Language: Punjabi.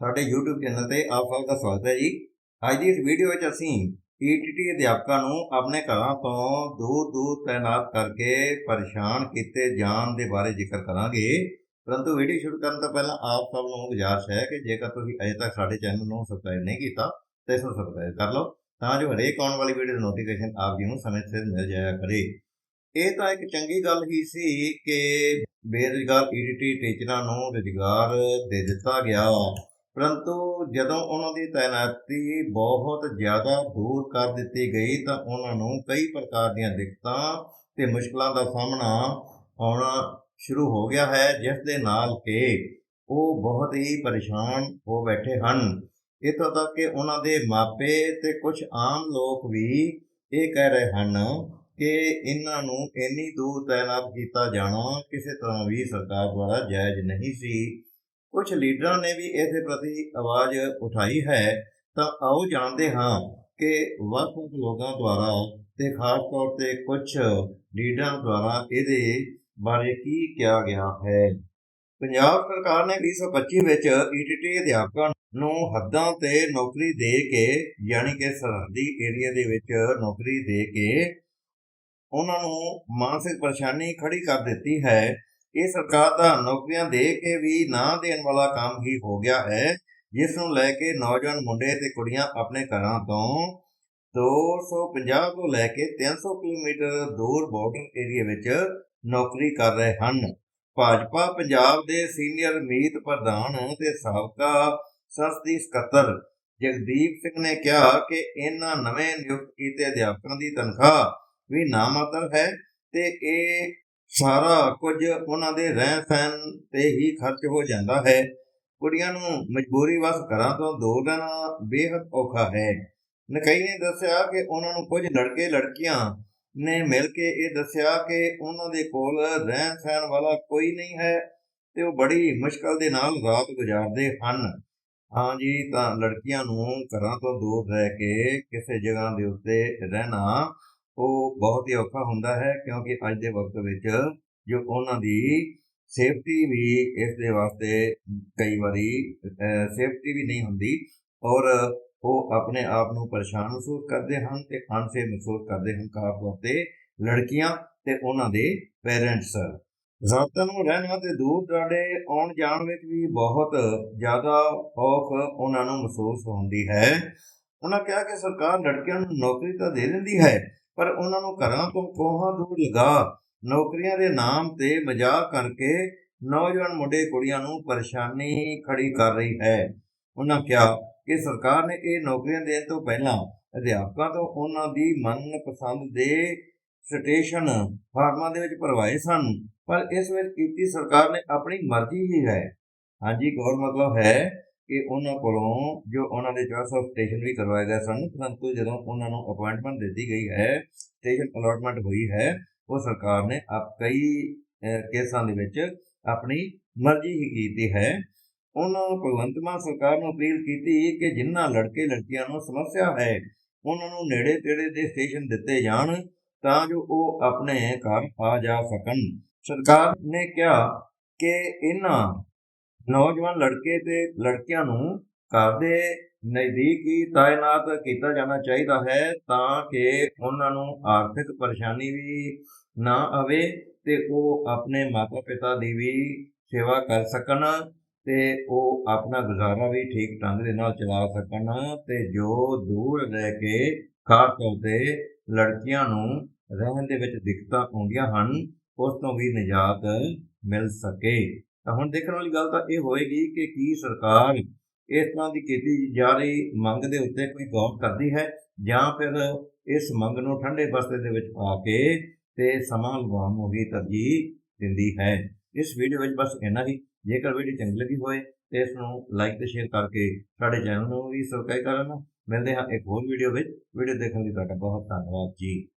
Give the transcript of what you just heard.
ਸਾਡੇ YouTube ਚੈਨਲ ਤੇ ਆਪ ਸਭ ਦਾ ਸਵਾਗਤ ਹੈ ਜੀ। ਅੱਜ ਦੀ ਇਸ ਵੀਡੀਓ ਵਿੱਚ ਅਸੀਂ ETT ਅਧਿਆਪਕਾਂ ਨੂੰ ਆਪਣੇ ਘਰਾਂ ਤੋਂ ਦੂਰ ਦੂਰ ਤਾਇਨਾਤ ਕਰਕੇ ਪਰੇਸ਼ਾਨ ਕੀਤੇ ਜਾਣ ਦੇ ਬਾਰੇ ਜ਼ਿਕਰ ਕਰਾਂਗੇ। ਪਰੰਤੂ ਵੀਡੀਓ ਸ਼ੁਰੂ ਕਰਨ ਤੋਂ ਪਹਿਲਾਂ ਆਪ ਸਭ ਨੂੰ ਗੁਜ਼ਾਰਿਸ਼ ਹੈ ਕਿ ਜੇਕਰ ਤੁਸੀਂ ਅਜੇ ਤੱਕ ਸਾਡੇ ਚੈਨਲ ਨੂੰ ਸਬਸਕ੍ਰਾਈਬ ਨਹੀਂ ਕੀਤਾ, ਤਾਂ ਇਸ ਨੂੰ ਸਬਸਕ੍ਰਾਈਬ ਕਰ ਲਓ, ਤਾਂ ਜੋ ਹਰੇਕ ਆਉਣ ਵਾਲੀ ਵੀਡੀਓ ਦੀ ਨੋਟੀਫਿਕੇਸ਼ਨ ਆਪ ਜੀ ਨੂੰ ਸਮੇਂ ਸਿਰ ਮਿਲ ਜਾਇਆ ਕਰੇ। ਇਹ ਤਾਂ ਇੱਕ ਚੰਗੀ ਗੱਲ ਹੀ ਸੀ ਕਿ ਬੇਰੁਜ਼ਗਾਰ ਈਡੀਟੀ ਟੀਚਰਾਂ ਨੂੰ ਰੁਜ਼ਗਾਰ ਦੇ ਦਿੱਤਾ ਗਿਆ। ਪਰੰਤੂ ਜਦੋਂ ਉਹਨਾਂ ਦੀ ਤਾਇਨਾਤੀ ਬਹੁਤ ਜ਼ਿਆਦਾ ਦੂਰ ਕਰ ਦਿੱਤੀ ਗਈ ਤਾਂ ਉਹਨਾਂ ਨੂੰ ਕਈ ਪ੍ਰਕਾਰ ਦੀਆਂ ਦਿੱਕਤਾਂ ਤੇ ਮੁਸ਼ਕਲਾਂ ਦਾ ਸਾਹਮਣਾ ਆਉਣਾ ਸ਼ੁਰੂ ਹੋ ਗਿਆ ਹੈ, ਜਿਸ ਦੇ ਨਾਲ ਕਿ ਉਹ ਬਹੁਤ ਹੀ ਪਰੇਸ਼ਾਨ ਹੋ ਬੈਠੇ ਹਨ। ਇੱਥੋਂ ਤੱਕ ਕਿ ਉਹਨਾਂ ਦੇ ਮਾਪੇ ਤੇ ਕੁਝ ਆਮ ਲੋਕ ਵੀ ਇਹ ਕਹਿ ਰਹੇ ਹਨ ਕਿ ਇਹਨਾਂ ਨੂੰ ਇੰਨੀ ਦੂਰ ਤਾਇਨਾਤ ਕੀਤਾ ਜਾਣਾ ਕਿਸੇ ਤਰ੍ਹਾਂ ਵੀ ਸਰਕਾਰ ਦੁਆਰਾ ਜਾਇਜ਼ ਨਹੀਂ ਸੀ। ਕੁਝ ਲੀਡਰਾਂ ਨੇ ਵੀ ਇਹਦੇ ਪ੍ਰਤੀ ਆਵਾਜ਼ ਉਠਾਈ ਹੈ, ਤਾਂ ਆਓ ਜਾਣਦੇ ਹਾਂ ਕਿ ਵੱਖ-ਵੱਖ ਲੋਕਾਂ ਦੁਆਰਾ ਤੇ ਖਾਸ ਤੌਰ ਤੇ ਕੁਝ ਲੀਡਰਾਂ ਦੁਆਰਾ ਇਹਦੇ ਬਾਰੇ ਕੀ ਕਿਹਾ ਗਿਆ ਹੈ। ਪੰਜਾਬ ਸਰਕਾਰ ਨੇ 2025 ਵਿੱਚ ਈਟੀਟੀ ਅਧਿਆਪਕਾਂ ਨੂੰ ਹੱਦਾਂ ਤੇ ਨੌਕਰੀ ਦੇ ਕੇ, ਯਾਨੀ ਕਿ ਸਰਹੱਦੀ ਏਰੀਆ ਦੇ ਵਿੱਚ ਨੌਕਰੀ ਦੇ ਕੇ, ਉਹਨਾਂ ਨੂੰ ਮਾਨਸਿਕ ਪਰੇਸ਼ਾਨੀ ਖੜੀ ਕਰ ਦਿੱਤੀ ਹੈ। ਇਹ ਸਰਕਾਰ ਦਾ ਨੌਕਰੀਆਂ ਦੇ ਕੇ ਵੀ ਨਾ ਦੇਣ ਵਾਲਾ ਕੰਮ ਹੀ ਹੋ ਗਿਆ ਹੈ, ਜਿਸ ਨੂੰ ਲੈ ਕੇ ਨੌਜਵਾਨ ਮੁੰਡੇ ਤੇ ਕੁੜੀਆਂ ਆਪਣੇ ਘਰਾਂ ਤੋਂ 250 ਤੋਂ ਲੈ ਕੇ 300 ਕਿਲੋਮੀਟਰ ਦੂਰ ਬਾਰਡਰ ਏਰੀਆ ਵਿੱਚ ਨੌਕਰੀ ਕਰ ਰਹੇ ਹਨ। ਭਾਜਪਾ ਪੰਜਾਬ ਦੇ ਸੀਨੀਅਰ ਮੀਤ ਪ੍ਰਧਾਨ ਤੇ ਸਾਬਕਾ ਸੰਸਦੀ ਸਕੱਤਰ ਜਗਦੀਪ ਸਿੰਘ ਨੇ ਕਿਹਾ ਕਿ ਇਹਨਾਂ ਨਵੇਂ ਨਿਯੁਕਤ ਕੀਤੇ ਅਧਿਆਪਕਾਂ ਦੀ ਤਨਖਾਹ ਵੀ ਨਾਮਾਤਰ ਹੈ ਤੇ ਇਹ ਸਾਰਾ ਕੁਝ ਉਹਨਾਂ ਦੇ ਰਹਿਣ ਸਹਿਣ ਤੇ ਹੀ ਖਰਚ ਹੋ ਜਾਂਦਾ ਹੈ। ਕੁੜੀਆਂ ਨੂੰ ਮਜਬੂਰੀ ਵਸ ਘਰਾਂ ਤੋਂ ਦੂਰ ਰਹਿਣਾ ਬੇਹੱਦ ਔਖਾ ਹੈ। ਨਕਈ ਨੇ ਦੱਸਿਆ ਕਿ ਉਹਨਾਂ ਨੂੰ ਕੁਝ ਲੜਕੇ ਲੜਕੀਆਂ ਨੇ ਮਿਲ ਕੇ ਇਹ ਦੱਸਿਆ ਕਿ ਉਹਨਾਂ ਦੇ ਕੋਲ ਰਹਿਣ ਸਹਿਣ ਵਾਲਾ ਕੋਈ ਨਹੀਂ ਹੈ ਤੇ ਉਹ ਬੜੀ ਮੁਸ਼ਕਲ ਦੇ ਨਾਲ ਰਾਤ ਗੁਜ਼ਾਰਦੇ ਹਨ। ਹਾਂਜੀ ਤਾਂ ਲੜਕੀਆਂ ਨੂੰ ਘਰਾਂ ਤੋਂ ਦੂਰ ਰਹਿ ਕੇ ਕਿਸੇ ਜਗ੍ਹਾ ਦੇ ਉੱਤੇ ਰਹਿਣਾ ਉਹ ਬਹੁਤ ਹੀ ਔਖਾ ਹੁੰਦਾ ਹੈ, ਕਿਉਂਕਿ ਅੱਜ ਦੇ ਵਕਤ ਵਿੱਚ ਜੋ ਉਹਨਾਂ ਦੀ ਸੇਫਟੀ ਵੀ ਇਸ ਦੇ ਵਾਸਤੇ ਕਈ ਵਾਰੀ ਸੇਫਟੀ ਵੀ ਨਹੀਂ ਹੁੰਦੀ ਔਰ ਉਹ ਆਪਣੇ ਆਪ ਨੂੰ ਪਰੇਸ਼ਾਨ ਮਹਿਸੂਸ ਕਰਦੇ ਹਨ ਤੇ ਅਨਸੇ ਮਹਿਸੂਸ ਕਰਦੇ ਹਨ, ਖਾਸ ਤੌਰ ਤੇ ਲੜਕੀਆਂ ਤੇ ਉਹਨਾਂ ਦੇ ਪੇਰੈਂਟਸ। ਰਾਤਾਂ ਨੂੰ ਰਹਿਣਾ ਤੇ ਦੂਰ ਦਰਾਡੇ ਆਉਣ ਜਾਣ ਵਿੱਚ ਵੀ ਬਹੁਤ ਜ਼ਿਆਦਾ ਔਖ ਉਹਨਾਂ ਨੂੰ ਮਹਿਸੂਸ ਹੁੰਦੀ ਹੈ। ਉਹਨਾਂ ਕਿਹਾ ਕਿ ਸਰਕਾਰ ਲੜਕੀਆਂ ਨੂੰ ਨੌਕਰੀ ਤਾਂ ਦੇ ਦਿੰਦੀ ਹੈ ਪਰ ਉਹਨਾਂ ਨੂੰ ਘਰਾਂ ਤੋਂ ਕੋਹਾਂ ਦੂਰ ਲਗਾ ਨੌਕਰੀਆਂ ਦੇ ਨਾਮ ਤੇ ਮਜ਼ਾਕ ਕਰਕੇ ਨੌਜਵਾਨ ਮੁੰਡੇ ਕੁੜੀਆਂ ਨੂੰ ਪਰੇਸ਼ਾਨੀ ਖੜੀ ਕਰ ਰਹੀ ਹੈ। ਉਹਨਾਂ ਕਿਹਾ ਕਿ ਸਰਕਾਰ ਨੇ ਇਹ ਨੌਕਰੀਆਂ ਦੇਣ ਤੋਂ ਪਹਿਲਾਂ ਅਧਿਆਪਕਾਂ ਤੋਂ ਉਹਨਾਂ ਦੀ ਮਨਪਸੰਦ ਦੇ ਸਟੇਸ਼ਨ ਫਾਰਮਾਂ ਦੇ ਵਿੱਚ ਭਰਵਾਏ ਸਨ, ਪਰ ਇਸ ਵਿੱਚ ਕੀਤੀ ਸਰਕਾਰ ਨੇ ਆਪਣੀ ਮਰਜ਼ੀ ਹੀ ਹੈ। ਹਾਂਜੀ, ਗੌਰ ਮਤਲਬ ਹੈ ਕਿ ਉਹਨਾਂ ਕੋਲੋਂ ਜੋ ਉਹਨਾਂ ਦੇ ਚੋਇਸ ਆਫ ਸਟੇਸ਼ਨ ਵੀ ਕਰਵਾਏ ਗਏ ਸਨ, ਪਰੰਤੂ ਜਦੋਂ ਉਹਨਾਂ ਨੂੰ ਅਪਾਇੰਟਮੈਂਟ ਦਿੱਤੀ ਗਈ ਹੈ ਸਟੇਸ਼ਨ ਅਲਾਟਮੈਂਟ ਹੋਈ ਹੈ, ਉਹ ਸਰਕਾਰ ਨੇ ਆਪ ਕਈ ਕੇਸਾਂ ਦੇ ਵਿੱਚ ਆਪਣੀ ਮਰਜ਼ੀ ਹੀ ਕੀਤੀ ਹੈ। ਉਹਨਾਂ ਭਗਵੰਤ ਮਾਨ ਸਰਕਾਰ ਨੂੰ ਅਪੀਲ ਕੀਤੀ ਕਿ ਜਿਨ੍ਹਾਂ ਲੜਕੇ ਲੜਕੀਆਂ ਨੂੰ ਸਮੱਸਿਆ ਹੈ, ਉਹਨਾਂ ਨੂੰ ਨੇੜੇ ਤੇੜੇ ਦੇ ਸਟੇਸ਼ਨ ਦਿੱਤੇ ਜਾਣ ਤਾਂ ਜੋ ਉਹ ਆਪਣੇ ਘਰ ਆ ਜਾ ਸਕਣ। ਸਰਕਾਰ ਨੇ ਕਿਹਾ ਕਿ ਇਹਨਾਂ ਨੌਜਵਾਨ ਲੜਕੇ ਤੇ ਲੜਕੀਆਂ ਨੂੰ ਘਰ ਦੇ ਨਜ਼ਦੀਕ ਹੀ ਤਾਇਨਾਤ ਕੀਤਾ ਜਾਣਾ ਚਾਹੀਦਾ ਹੈ ਤਾਂ ਕਿ ਉਹਨਾਂ ਨੂੰ ਆਰਥਿਕ ਪਰੇਸ਼ਾਨੀ ਵੀ ਨਾ ਆਵੇ ਤੇ ਉਹ ਆਪਣੇ ਮਾਤਾ ਪਿਤਾ ਦੀ ਵੀ ਸੇਵਾ ਕਰ ਸਕਣ ਤੇ ਉਹ ਆਪਣਾ ਗੁਜ਼ਾਰਾ ਵੀ ਠੀਕ ਢੰਗ ਦੇ ਨਾਲ ਚਲਾ ਸਕਣ ਤੇ ਜੋ ਦੂਰ ਰਹਿ ਕੇ ਖਾਸ ਤੌਰ ਤੇ ਲੜਕੀਆਂ ਨੂੰ ਰਹਿਣ ਦੇ ਵਿੱਚ ਦਿੱਕਤਾਂ ਆਉਂਦੀਆਂ ਹਨ, ਉਸ ਤੋਂ ਵੀ ਨਿਜਾਤ ਮਿਲ ਸਕੇ। ਹੁਣ ਦੇਖਣ ਵਾਲੀ ਗੱਲ ਤਾਂ ਇਹ ਹੋਏਗੀ ਕਿ ਕੀ ਸਰਕਾਰ ਇਸ ਤਰ੍ਹਾਂ ਦੀ ਕੀਤੀ ਜਾ ਰਹੀ ਮੰਗ ਦੇ ਉੱਤੇ ਕੋਈ ਗੌਰ ਕਰਦੀ ਹੈ ਜਾਂ ਫਿਰ ਇਸ ਮੰਗ ਨੂੰ ਠੰਡੇ ਬਸਤੇ ਦੇ ਵਿੱਚ ਪਾ ਕੇ ਤੇ ਸਮਾਂ ਲਗਾਉਣ ਨੂੰ ਵੀ ਤਰਜੀਹ ਦਿੰਦੀ ਹੈ। ਇਸ ਵੀਡੀਓ ਵਿੱਚ ਬਸ ਇੰਨਾ ਹੀ। ਜੇਕਰ ਵੀਡੀਓ ਚੰਗੀ ਲੱਗੀ ਹੋਵੇ ਤੇ ਇਸ ਨੂੰ ਲਾਈਕ ਤੇ ਸ਼ੇਅਰ ਕਰਕੇ ਸਾਡੇ ਚੈਨਲ ਨੂੰ ਵੀ ਸਬਸਕ੍ਰਾਈਬ ਕਰਨਾ। ਮਿਲਦੇ ਹਾਂ ਇੱਕ ਹੋਰ ਵੀਡੀਓ ਵਿੱਚ। ਵੀਡੀਓ ਦੇਖਣ ਲਈ ਤੁਹਾਡਾ ਬਹੁਤ ਧੰਨਵਾਦ ਜੀ।